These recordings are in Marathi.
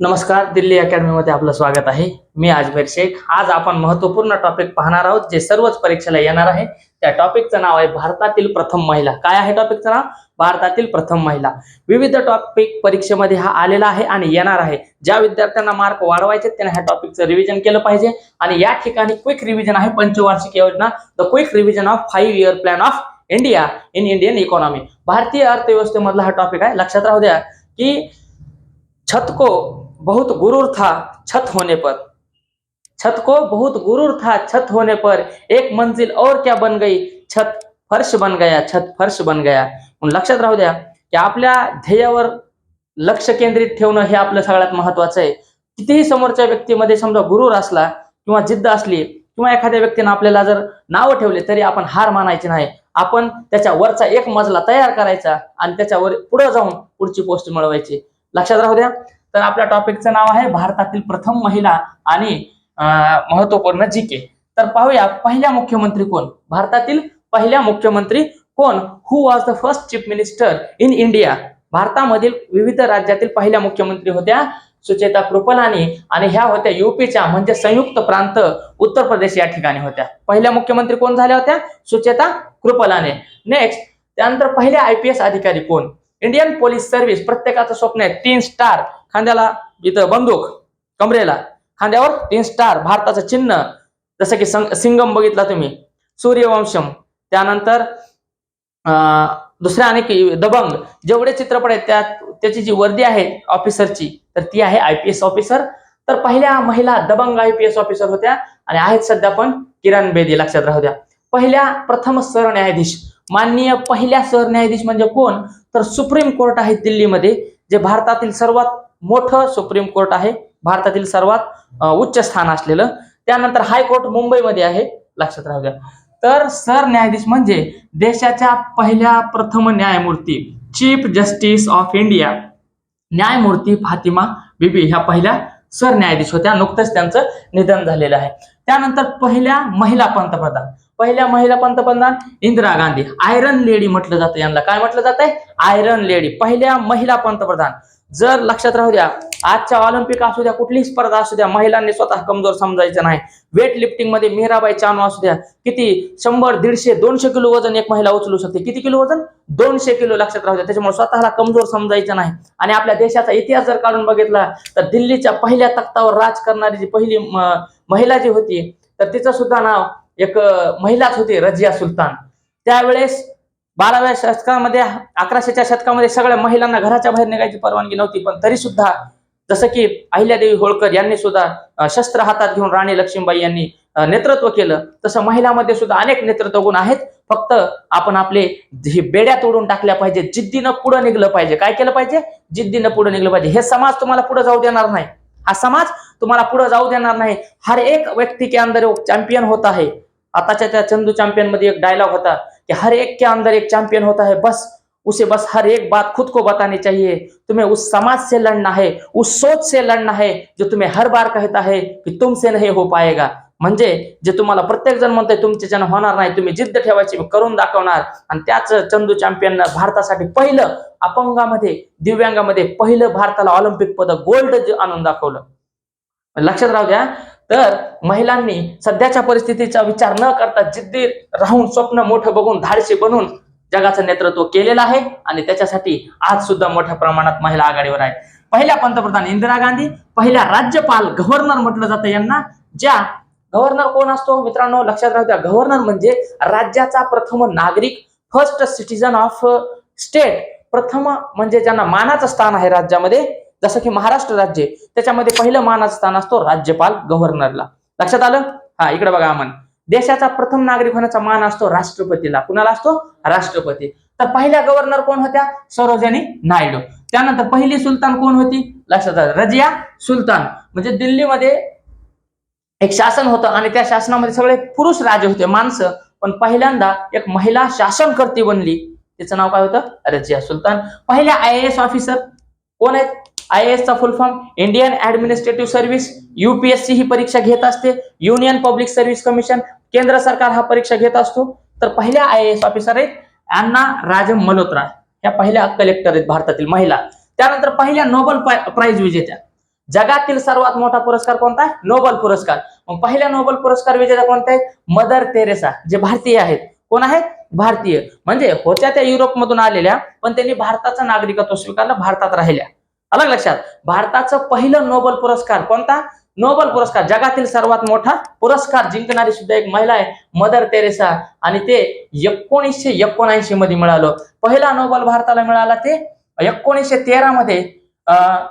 नमस्कार दिल्ली अकॅडमीमध्ये आपलं स्वागत आहे. मी आजमेर शेख. आज आपण महत्त्वपूर्ण टॉपिक पाहणार आहोत जे सर्वच परीक्षेला येणार आहे. त्या टॉपिकचं नाव आहे भारतातील प्रथम महिला. काय आहे टॉपिकचं नाव? भारतातील प्रथम महिला. विविध टॉपिक परीक्षेमध्ये हा आलेला आहे आणि येणार आहे. ज्या विद्यार्थ्यांना मार्क वाढवायचे त्यांनी ह्या टॉपिकचं रिव्हिजन केलं पाहिजे. आणि या ठिकाणी क्विक रिव्हिजन आहे पंचवार्षिक योजना. The quick revision of five year plan of India in Indian economy भारतीय अर्थव्यवस्थेमधला हा टॉपिक आहे. लक्षात राहू द्या की छतको बहुत गुरूर था छत होने पर। छत को बहुत गुरूर था छत होने पर। एक मंजिल और क्या बन गई? छत फर्श बन गया छत फर्श बन गया। म्हणून लक्षात राहू द्या की आपल्या ध्येयावर लक्ष केंद्रित ठेवणं हे आपलं सगळ्यात महत्वाचं आहे. कितीही समोरच्या व्यक्तीमध्ये समजा गुरूर असला किंवा जिद्द असली किंवा एखाद्या व्यक्तीनं आपल्याला जर नावं ठेवले तरी आपण हार मानायची नाही. आपण त्याच्या वरचा एक मजला तयार करायचा आणि त्याच्यावर पुढे जाऊन पुढची पोस्ट मिळवायची. लक्षात राहू द्या. तर आपल्या टॉपिकचं नाव आहे भारतातील प्रथम महिला आणि महत्त्वपूर्ण जी के. तर पाहूया पहिल्या मुख्यमंत्री कोण? भारतातील पहिल्या मुख्यमंत्री कोण? Who was the first chief minister in India भारतामधील विविध राज्यातील पहिल्या मुख्यमंत्री होत्या सुचेता कृपलानी आणि ह्या होत्या युपीच्या म्हणजे संयुक्त प्रांत उत्तर प्रदेश या ठिकाणी होत्या. पहिल्या मुख्यमंत्री कोण झाल्या होत्या? सुचेता कृपलाने. नेक्स्ट त्यानंतर पहिल्या आय पी एस अधिकारी कोण? इंडियन पोलीस सर्व्हिस प्रत्येकाचं स्वप्न आहे तीन स्टार खांद्याला इथं बंदूक कमरेला. खांद्यावर तीन स्टार भारताचं चिन्ह. जसं की सिंगम बघितला तुम्ही. सूर्यवंशम. त्यानंतर अं, दुसऱ्या आणि दबंग. जेवढे चित्रपट आहेत त्यात त्याची जी वर्दी आहे ऑफिसरची तर ती आहे आय पी एस ऑफिसर तर पहिल्या महिला दबंग आय पी एस ऑफिसर होत्या आणि आहेत सध्या पण किरण बेदी लक्षात राहू द्या. पहिल्या प्रथम सरन्यायाधीश माननीय पहिल्या सरन्यायाधीश म्हणजे कोण? तर सुप्रीम कोर्ट आहे दिल्लीमध्ये जे भारतातील सर्वात मोठं सुप्रीम कोर्ट आहे. भारतातील सर्वात उच्च स्थान असलेलं. त्यानंतर हायकोर्ट मुंबईमध्ये आहे. लक्षात राहू द्या. तर सरन्यायाधीश म्हणजे देशाच्या पहिल्या प्रथम न्यायमूर्ती चीफ जस्टिस ऑफ इंडिया. न्यायमूर्ती फातिमा बिबी ह्या पहिल्या सरन्यायाधीश होत्या. नुकतंच त्यांचं निधन झालेलं आहे. त्यानंतर पहिल्या महिला पंतप्रधान. पहिल्या महिला पंतप्रधान इंदिरा गांधी. आयरन लेडी म्हटलं जातं यांना. काय म्हटलं जात आहे आयरन लेडी. पहिल्या महिला पंतप्रधान. जर लक्षात राहू द्या आजच्या ऑलिम्पिक असू द्या कुठलीही स्पर्धा असू द्या महिलांनी स्वतः कमजोर समजायचं नाही. वेट लिफ्टिंगमध्ये मीराबाई चानू असू द्या किती? शंभर दीडशे दोनशे किलो वजन एक महिला उचलू शकते. किती किलो वजन? दोनशे किलो लक्षात राहू द्या. त्याच्यामुळे स्वतःला कमजोर समजायचं नाही. आणि आपल्या देशाचा इतिहास जर काढून बघितला तर दिल्लीच्या पहिल्या तख्तावर राज करणारी जी पहिली महिला जी होती तर तिचं सुद्धा नाव एक महिलाच होती रजिया सुलतान. त्यावेळेस बाराव्या शतकामध्ये अकराशेच्या शतकामध्ये सगळ्या महिलांना घराच्या बाहेर निघायची परवानगी नव्हती पण तरी सुद्धा जसं की अहिल्यादेवी होळकर यांनी सुद्धा शस्त्र हातात घेऊन राणी लक्ष्मीबाई यांनी नेतृत्व केलं. तसं महिलामध्ये सुद्धा अनेक नेतृत्व गुण आहेत. फक्त आपण आपले हे बेड्या तोडून टाकल्या पाहिजे जिद्दीनं पुढे निघलं पाहिजे. काय केलं पाहिजे? जिद्दीनं पुढे निघलं पाहिजे. हे समाज तुम्हाला पुढे जाऊ देणार नाही. हा समाज तुम्हाला पुढे जाऊ देणार नाही. हर एक व्यक्ती के अंदर चॅम्पियन होत आहे. आताच्या त्या चंदू चॅम्पियनमध्ये एक डायलॉग होता. कि हर एक के अंदर एक चैंपियन होता है बस उसे बस हर एक बात खुद को बतानी चाहिए। तुम्हें उस समाज से लड़ना है उस सोच से लड़ना है जो तुम्हें हर बार कहता है कि तुमसे नहीं हो पाएगा। म्हणजे जे तुम्हाला प्रत्येक जण म्हणतोय तुमच्याच्यानं होणार नाही तुम्ही जिद्द ठेवायची मी करून दाखवणार. आणि त्याच चंदू चॅम्पियन भारतासाठी पहिलं अपंगामध्ये दिव्यांगामध्ये पहिलं भारताला ऑलिम्पिक पदक गोल्ड आणून दाखवलं. लक्षात राहू द्या तर महिलांनी सध्याच्या परिस्थितीचा विचार न करता जिद्दी राहून स्वप्न मोठं बघून धाडशी बनून जगाचं नेतृत्व केलेलं आहे आणि त्याच्यासाठी आज सुद्धा मोठ्या प्रमाणात महिला आघाडीवर आहे. पहिल्या पंतप्रधान इंदिरा गांधी पहिल्या राज्यपाल गव्हर्नर म्हटलं जातं यांना ज्या गव्हर्नर कोण असतो? मित्रांनो लक्षात राहू द्या गव्हर्नर म्हणजे राज्याचा प्रथम नागरिक फर्स्ट सिटीजन ऑफ स्टेट प्रथम म्हणजे ज्यांना मानाचं स्थान आहे राज्यामध्ये जसं की महाराष्ट्र राज्य त्याच्यामध्ये पहिलं मानाचं स्थान असतो राज्यपाल गव्हर्नरला. लक्षात आलं? हा इकडे बघा अमन देशाचा प्रथम नागरिक होण्याचा मान असतो राष्ट्रपतीला. कुणाला असतो? राष्ट्रपती. तर पहिल्या गव्हर्नर कोण होत्या? सरोजनी नायडू. त्यानंतर पहिली सुलतान कोण होती? लक्षात आलं. रजिया सुलतान. म्हणजे दिल्लीमध्ये एक शासन होतं आणि त्या शासनामध्ये सगळे पुरुष राजे होते माणसं. पण पहिल्यांदा एक महिला शासनकर्ती बनली. तिचं नाव काय होतं? रजिया सुलतान. पहिल्या आय एस ऑफिसर कोण आहेत? आय एस चा full form Indian administrative service U P S C ही परीक्षा घेत असते. युनियन पब्लिक सर्व्हिस कमिशन केंद्र सरकार हा परीक्षा घेत असतो. तर पहिल्या आय एस ऑफिसर आहेत अण्णा राजम मल्होत्रा ह्या पहिल्या कलेक्टर आहेत भारतातील महिला. त्यानंतर पहिल्या नोबल प्राइज विजेत्या. जगातील सर्वात मोठा पुरस्कार कोणता आहे? नोबल पुरस्कार. मग पहिल्या नोबल पुरस्कार विजेत्या कोणत्या आहेत? मदर तेरेसा जे भारतीय आहेत. कोण आहेत? भारतीय. म्हणजे होत्या त्या युरोपमधून आलेल्या पण त्यांनी भारताचं नागरिकत्व स्वीकारलं भारतात राहिल्या. अलग लक्षात. भारताचं पहिलं नोबल पुरस्कार कोणता? नोबल पुरस्कार जगातील सर्वात मोठा पुरस्कार जिंकणारी सुद्धा एक महिला आहे मदर तेरेसा आणि ते एकोणीसशे एकोणऐंशी मध्ये मिळालं. पहिला नोबल भारताला मिळाला ते एकोणीसशे तेरा मध्ये अं,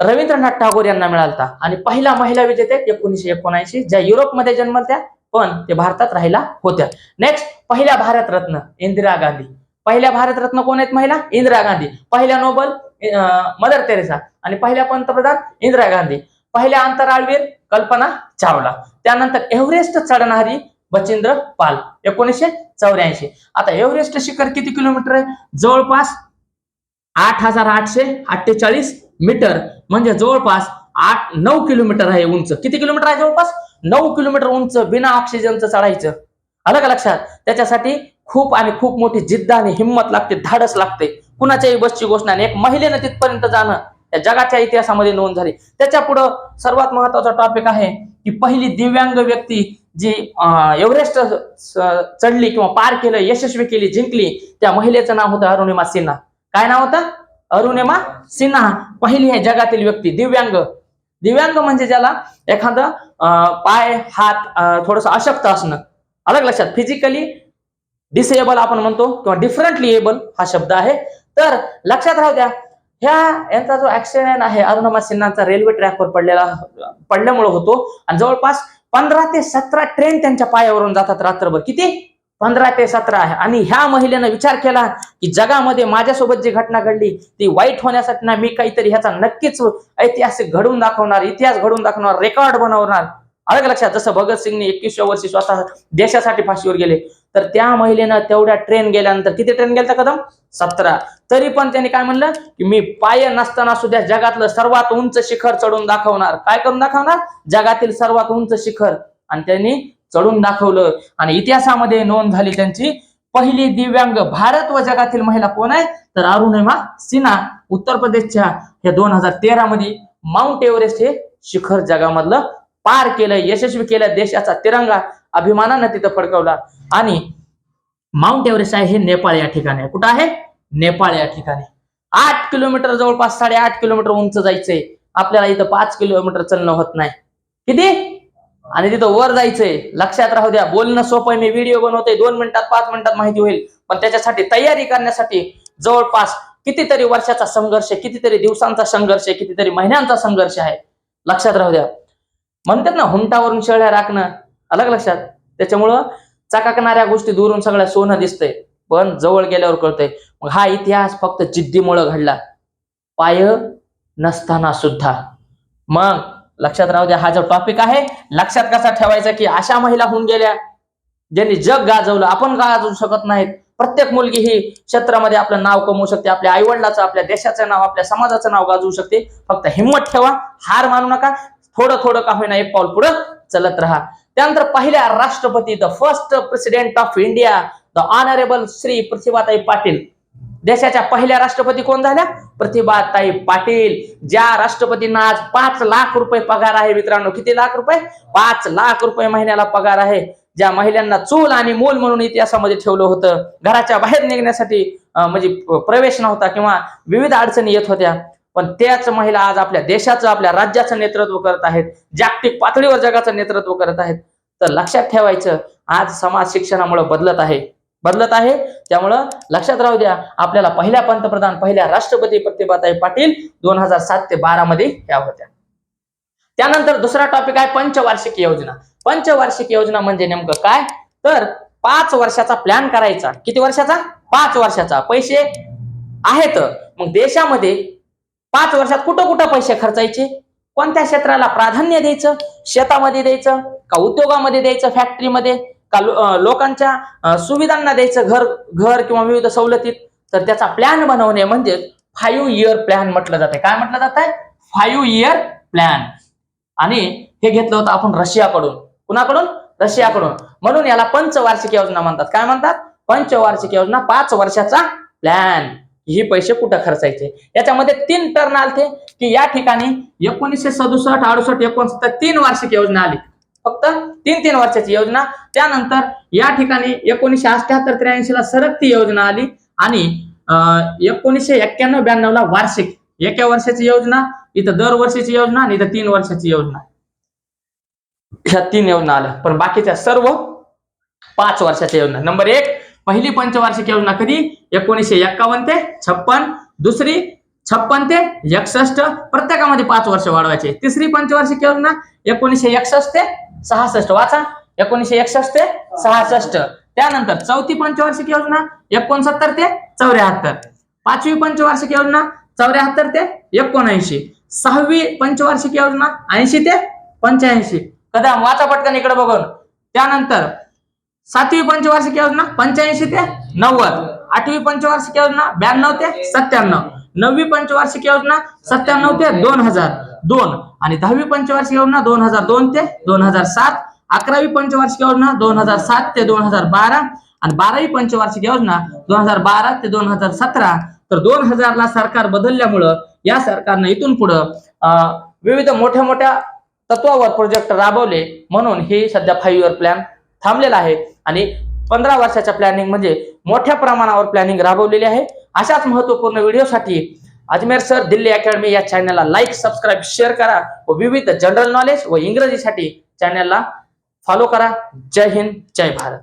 रवींद्रनाथ टागोर यांना मिळाला आणि पहिला महिला विजेते एकोणीसशे एकोणऐंशी ज्या युरोपमध्ये जन्मल्या पण ते भारतात राहिला होत्या. नेक्स्ट पहिल्या भारतरत्न इंदिरा गांधी. पहिल्या भारतरत्न कोण आहेत महिला? इंदिरा गांधी. पहिल्या नोबल मदर तेरेसा आणि पहिल्या पंतप्रधान इंदिरा गांधी. पहिल्या अंतराळवीर कल्पना चावला. त्यानंतर एव्हरेस्ट चढणारी बचिंद्र पाल एकोणीसशे चौऱ्याऐंशी. आता एव्हरेस्ट शिखर किती किलोमीटर आहे? जवळपास आठ हजार आठशे अठ्ठेचाळीस मीटर. म्हणजे जवळपास आठ नऊ किलोमीटर आहे उंच. किती किलोमीटर आहे जवळपास? नऊ किलोमीटर उंच बिना ऑक्सिजनचं चढायचं. आलं का लक्षात? त्याच्यासाठी खूप आणि खूप मोठी जिद्द आणि हिंमत लागते धाडस लागते. कुणाच्याही बसची गोष्ट नाही. एक महिलेनं तिथपर्यंत जाणं या जगाच्या इतिहासामध्ये नोंद झाली. त्याच्या पुढं सर्वात महत्त्वाचा टॉपिक आहे की पहिली दिव्यांग व्यक्ती जी एव्हरेस्ट चढली किंवा पार केलं यशस्वी केली जिंकली त्या महिलेचं नाव होतं अरुणिमा सिन्हा. काय नाव होतं? अरुणिमा सिन्हा. पहिली आहे जगातील व्यक्ती दिव्यांग. दिव्यांग म्हणजे ज्याला एखादं पाय हात थोडस अशक्त असणं. अलग लक्षात? फिजिकली डिसेबल आपण म्हणतो किंवा डिफरंटली एबल हा शब्द आहे. तर लक्षात राहू द्या ह्या यांचा जो ऍक्सिडेंट आहे अरुणमा सिन्हाचा रेल्वे ट्रॅकवर पडलेला पडल्यामुळे होतो. आणि जवळपास पंधरा ते सतरा ट्रेन त्यांच्या पायावरून जातात रात्रभर. किती? पंधरा ते सतरा आहे. आणि ह्या महिलेनं विचार केला की जगामध्ये माझ्यासोबत जी घटना घडली ती वाईट होण्यासाठी ना मी काहीतरी ह्याचा नक्कीच ऐतिहासिक घडवून दाखवणार इतिहास घडवून दाखवणार रेकॉर्ड बनवणार. अलग लक्षात? जसं भगतसिंगने एकवीसव्या वर्षी स्वतः देशासाठी फाशीवर गेले. तर त्या महिलेनं तेवढ्या ट्रेन गेल्यानंतर किती ट्रेन गेल्या कदम? सतरा. तरी पण त्यांनी काय म्हणलं? की मी पाय नसताना सुद्धा जगातलं सर्वात उंच शिखर चढून दाखवणार. काय करून दाखवणार? जगातील सर्वात उंच शिखर. आणि त्यांनी चढून दाखवलं. आणि इतिहासामध्ये नोंद झाली त्यांची पहिली दिव्यांग भारत व जगातील महिला कोण आहे? तर अरुणिमा सिन्हा उत्तर प्रदेशच्या या दोन हजार तेरा मध्ये माउंट एव्हरेस्ट हे शिखर जगामधलं पार केलं यशस्वी केलं देशाचा तिरंगा अभिमानानं तिथं फडकवला. आणि माउंट एव्हरेस्ट आहे हे नेपाळ या ठिकाणी. आहे कुठं आहे? नेपाळ या ठिकाणी. आठ किलोमीटर जवळपास साडेआठ किलोमीटर उंच जायचंय. आपल्याला इथं पाच किलोमीटर चलणं होत नाही. किती? आणि तिथं वर जायचंय. लक्षात राहू द्या बोलणं सोपं आहे. मी व्हिडिओ बनवतोय. दोन मिनिटात पाच मिनिटात माहिती होईल. पण त्याच्यासाठी तयारी करण्यासाठी जवळपास कितीतरी वर्षाचा संघर्ष कितीतरी दिवसांचा संघर्ष कितीतरी महिन्यांचा संघर्ष आहे. लक्षात राहू द्या. म्हणतात ना हुंटावरून शेळ्या राखणं. अलग लक्षात. त्याच्यामुळं चकाकणाऱ्या गोष्टी दुरून सगळ्या सोनं दिसतंय. पण जवळ गेल्यावर कळतंय मग हा इतिहास फक्त जिद्दीमुळं घडला. पाय नसताना सुद्धा. मग लक्षात राहू द्या हा जो टॉपिक आहे लक्षात कसा ठेवायचा की अशा महिला होऊन गेल्या ज्यांनी जग गाजवलं आपण गाजवू शकत नाहीत. प्रत्येक मुलगी ही क्षेत्रामध्ये आपलं नाव कमवू शकते आपल्या आईवडिलाचं आपल्या देशाचं नाव आपल्या समाजाचं नाव गाजवू शकते. फक्त हिंमत ठेवा हार मानू नका थोडं थोडं का होईना एक पाऊल पुढं चलत राहा. त्यानंतर पहिल्या राष्ट्रपती the first president of India the honourable Shri Pratibhatai Patil देशाच्या पहिल्या राष्ट्रपती कोण झाल्या? प्रतिभाताई पाटील. ज्या राष्ट्रपतींना आज पाच लाख रुपये पगार आहे मित्रांनो किती लाख रुपये? पाच लाख रुपये महिन्याला पगार आहे. ज्या महिलांना चूल आणि मूल म्हणून इतिहासामध्ये ठेवलं होतं घराच्या बाहेर निघण्यासाठी म्हणजे प्रवेश नव्हता किंवा विविध अडचणी येत होत्या. पण त्याच महिला आज आपल्या देशाचं आपल्या राज्याचं नेतृत्व करत आहेत जागतिक पातळीवर जगाचं नेतृत्व करत आहेत. तर लक्षात ठेवायचं आज समाज शिक्षणामुळे बदलत आहे. बदलत आहे. त्यामुळं लक्षात राहू द्या आपल्याला पहिल्या पंतप्रधान पहिल्या राष्ट्रपती प्रतिभाताई पाटील दोन हजार सात ते बारा मध्ये या होत्या. त्यानंतर दुसरा टॉपिक आहे पंचवार्षिक योजना. पंचवार्षिक योजना म्हणजे नेमकं काय? तर पाच वर्षाचा प्लॅन करायचा. किती वर्षाचा? पाच वर्षाचा. पैसे आहेत. मग देशामध्ये पाच वर्षात कुठं कुठं पैसे खर्चायचे? कोणत्या क्षेत्राला प्राधान्य द्यायचं? शेतामध्ये द्यायचं का उद्योगामध्ये द्यायचं? फॅक्टरीमध्ये का लोकांच्या सुविधांना द्यायचं घर घर किंवा विविध सवलतीत? तर त्याचा प्लॅन बनवणे म्हणजे फाईव्ह इयर प्लॅन म्हटलं जाते काय म्हटलं जात आहे फाईव्ह इयर प्लॅन आणि हे घेतलं होतं आपण रशियाकडून. कुणाकडून? रशियाकडून. म्हणून याला पंचवार्षिक योजना म्हणतात. काय म्हणतात? पंचवार्षिक योजना पाच वर्षाचा प्लॅन हे पैसे कुठं खर्चायचे? याच्यामध्ये तीन टर्न आलते की या ठिकाणी एकोणीसशे सदुसष्ट अडुसष्ट एकोणसत्तर तीन वार्षिक योजना आली. फक्त तीन तीन वर्षाची योजना. त्यानंतर या ठिकाणी एकोणीसशे अठ्याहत्तर त्र्याऐंशी ला सरकती योजना आली आणि एकोणीसशे एक्क्याण्णव ब्याण्णव ला वार्षिक. एका वर्षाची योजना इथं दर वर्षाची योजना आणि इथं तीन वर्षाची योजना. ह्या तीन योजना आल्या. पण बाकीच्या सर्व पाच वर्षाच्या योजना. नंबर एक पहिली पंचवार्षिक योजना कधी? एकोणीसशे एक्कावन्न ते छप्पन. दुसरी छप्पन ते एकसष्ट. प्रत्येकामध्ये पाच वर्ष वाढवायचे. तिसरी पंचवार्षिक योजना एकोणीसशे एकसष्ट ते सहासष्ट. वाचा. एकोणीसशे एकसष्ट ते सहासष्ट. त्यानंतर चौथी पंचवार्षिक योजना एकोणसत्तर ते चौऱ्याहत्तर. पाचवी पंचवार्षिक योजना चौऱ्याहत्तर ते एकोणऐंशी. सहावी पंचवार्षिक योजना ऐंशी ते पंच्याऐंशी. कदा? वाचा पटकन इकडे बघून. त्यानंतर सातवी पंचवार्षिक योजना पंच्याऐंशी ते नव्वद. आठवी पंचवार्षिक योजना ब्याण्णव ते सत्त्याण्णव. नववी पंचवार्षिक योजना सत्त्याण्णव ते दोन हजार दोन. आणि दहावी पंचवार्षिक योजना दोन हजार दोन ते दोन हजार सात. अकरावी पंचवार्षिक योजना दोन हजार सात ते दोन हजार बारा. आणि बारावी पंचवार्षिक योजना दोन हजार बारा ते दोन हजार सतरा. तर दोन हजारला सरकार बदलल्यामुळं या सरकारनं इथून पुढं विविध मोठ्या मोठ्या तत्वावर प्रोजेक्ट राबवले. म्हणून हे सध्या फाईव्ह इयर प्लॅन थांबलेला आहे. आणि पंधरा वर्षाच्या प्लॅनिंग म्हणजे मोठ्या प्रमाणावर प्लॅनिंग राबवलेली आहे. अशाच महत्त्वपूर्ण व्हिडिओसाठी अजमेर सर दिल्ली अकॅडमी या चॅनलला लाईक सबस्क्राईब शेअर करा व विविध जनरल नॉलेज व इंग्रजीसाठी चॅनलला फॉलो करा. जय हिंद जय भारत.